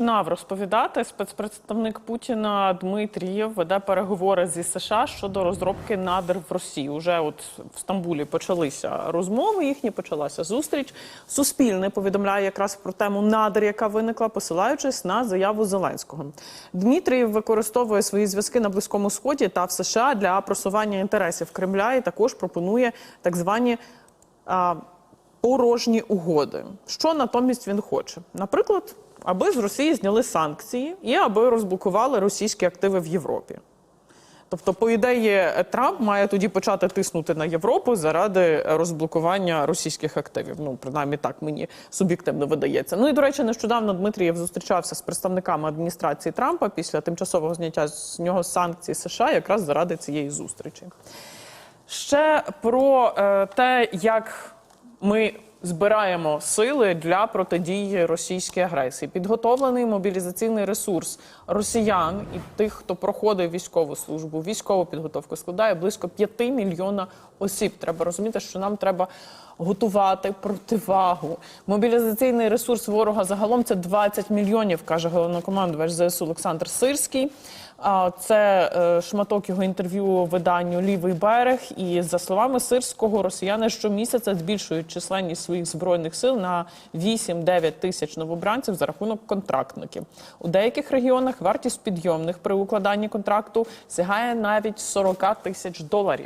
Починав розповідати спецпредставник Путіна Дмитрієв веде переговори зі США щодо розробки надр в Росії. Уже от в Стамбулі почалися розмови. Їхні почалася зустріч. Суспільне повідомляє якраз про тему надр, яка виникла, посилаючись на заяву Зеленського. Дмитрієв використовує свої зв'язки на близькому сході та в США для просування інтересів Кремля і також пропонує так звані. А, порожні угоди. Що натомість він хоче? Наприклад, аби з Росії зняли санкції і аби розблокували російські активи в Європі. Тобто, по ідеї, Трамп має тоді почати тиснути на Європу заради розблокування російських активів. Ну, принаймні так мені суб'єктивно видається. Ну і до речі, нещодавно Дмитрієв зустрічався з представниками адміністрації Трампа після тимчасового зняття з нього санкцій США, якраз заради цієї зустрічі. Ще про е, те, як ми збираємо сили для протидії російській агресії. Підготовлений мобілізаційний ресурс росіян і тих, хто проходив військову службу, військову підготовку, складає близько 5 мільйона осіб. Треба розуміти, що нам треба готувати противагу. Мобілізаційний ресурс ворога загалом це 20 мільйонів, каже головнокомандувач ЗСУ Олександр Сирський. Це е, шматок його інтерв'ю виданню Лівий берег. І за словами Сирського, росіяни щомісяця збільшують численність своїх збройних сил на 8-9 тисяч новобранців за рахунок контрактників. У деяких регіонах вартість підйомних при укладанні контракту сягає навіть 40 тисяч доларів.